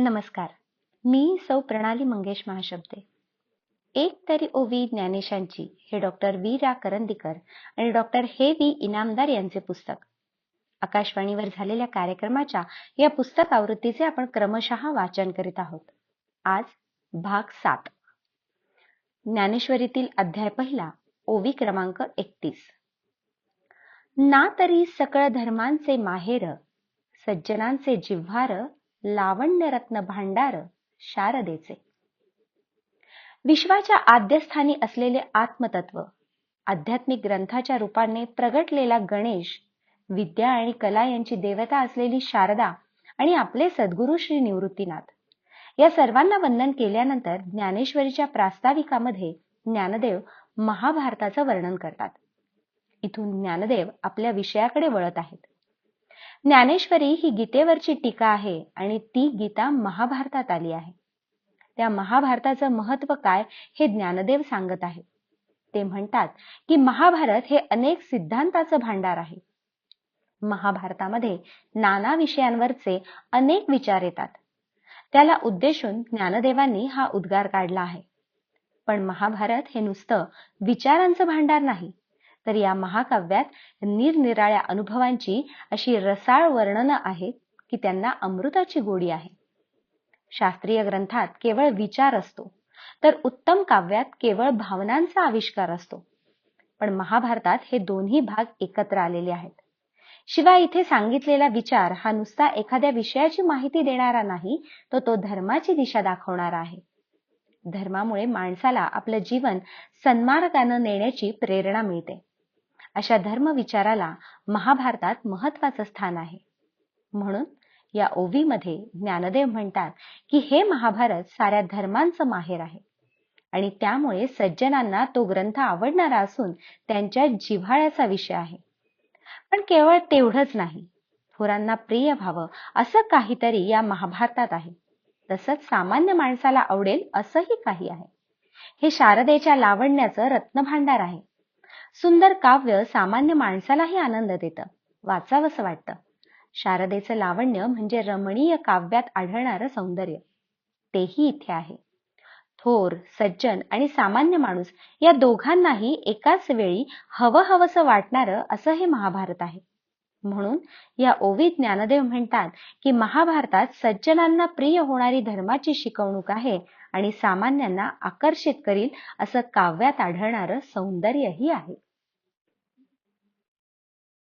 नमस्कार. मी सौ प्रणाली मंगेश महाशब्दे. एक तरी ओवी ज्ञानेशांची हे डॉक्टर वी रा करंदीकर आणि डॉक्टर हे वी इनामदार यांचे पुस्तक. आकाशवाणीवर झालेल्या कार्यक्रमाच्या या पुस्तक आवृत्तीचे आपण क्रमशः वाचन करीत आहोत. आज भाग सात. ज्ञानेश्वरीतील अध्याय पहिला ओवी क्रमांक एकतीस. ना तरी सकळ धर्मांचे माहेर सज्जनांचे जिव्हार लावण्यरत्न भांडार शारदेचे. विश्वाच्या आद्यस्थानी असलेले आत्मतत्व आध्यात्मिक ग्रंथाच्या रूपाने प्रगटलेला गणेश विद्या आणि कला यांची देवता असलेली शारदा आणि आपले सद्गुरु श्री निवृत्तीनाथ. या सर्वांना वंदन केल्यानंतर ज्ञानेश्वरीच्या प्रास्ताविकामध्ये ज्ञानदेव महाभारताचं वर्णन करतात. इथून ज्ञानदेव आपल्या विषयाकडे वळत आहेत. ज्ञानेश्वरी ही गीतेवरची टीका आहे आणि ती गीता महाभारतात आली आहे. त्या महाभारताचं महत्त्व काय हे ज्ञानदेव सांगत आहे ते म्हणतात की महाभारत हे अनेक सिद्धांताचं भांडार आहे. महाभारतामध्ये नाना विषयांवरचे अनेक विचार येतात. त्याला उद्देशून ज्ञानदेवांनी हा उद्गार काढला आहे. पण महाभारत हे नुसतं विचारांचं भांडार नाही तर या महाकाव्यात निरनिराळ्या अनुभवांची अशी रसाळ वर्णनं आहेत की त्यांना अमृताची गोडी आहे. शास्त्रीय ग्रंथात केवळ विचार असतो तर उत्तम काव्यात केवळ भावनांचा आविष्कार असतो. पण महाभारतात हे दोन्ही भाग एकत्र आलेले आहेत. शिवाय इथे सांगितलेला विचार हा नुसता एखाद्या विषयाची माहिती देणारा नाही तो तो धर्माची दिशा दाखवणारा आहे. धर्मामुळे माणसाला आपलं जीवन सन्मार्गानं नेण्याची प्रेरणा मिळते. अशा धर्म विचाराला महाभारतात महत्वाचं स्थान आहे. म्हणून या ओवीमध्ये ज्ञानदेव म्हणतात की हे महाभारत साऱ्या धर्मांचं माहेर आहे. आणि त्यामुळे सज्जनांना तो ग्रंथ आवडणारा असून त्यांच्या जिव्हाळ्याचा विषय आहे. पण केवळ तेवढंच नाही. थोरांना प्रिय व्हावं असं काहीतरी या महाभारतात आहे. तसंच सामान्य माणसाला आवडेल असंही काही आहे. हे शारदेच्या लावण्याचं रत्नभांडार आहे. सुंदर काव्य सामान्य माणसालाही आनंद देतं वाचावंसं वाटतं. शारदेचं लावण्य म्हणजे रमणीय काव्यात आढळणारं सौंदर्य. तेही इथे आहे. थोर सज्जन आणि सामान्य माणूस या दोघांनाही एकाच वेळी हवं हवंसं वाटणारं असं हे महाभारत आहे. म्हणून या ओवी ज्ञानदेव म्हणतात की महाभारतात सज्जनांना प्रिय होणारी धर्माची शिकवणूक आहे आणि सामान्यांना आकर्षित करील असं काव्यात आढळणारं सौंदर्यही आहे.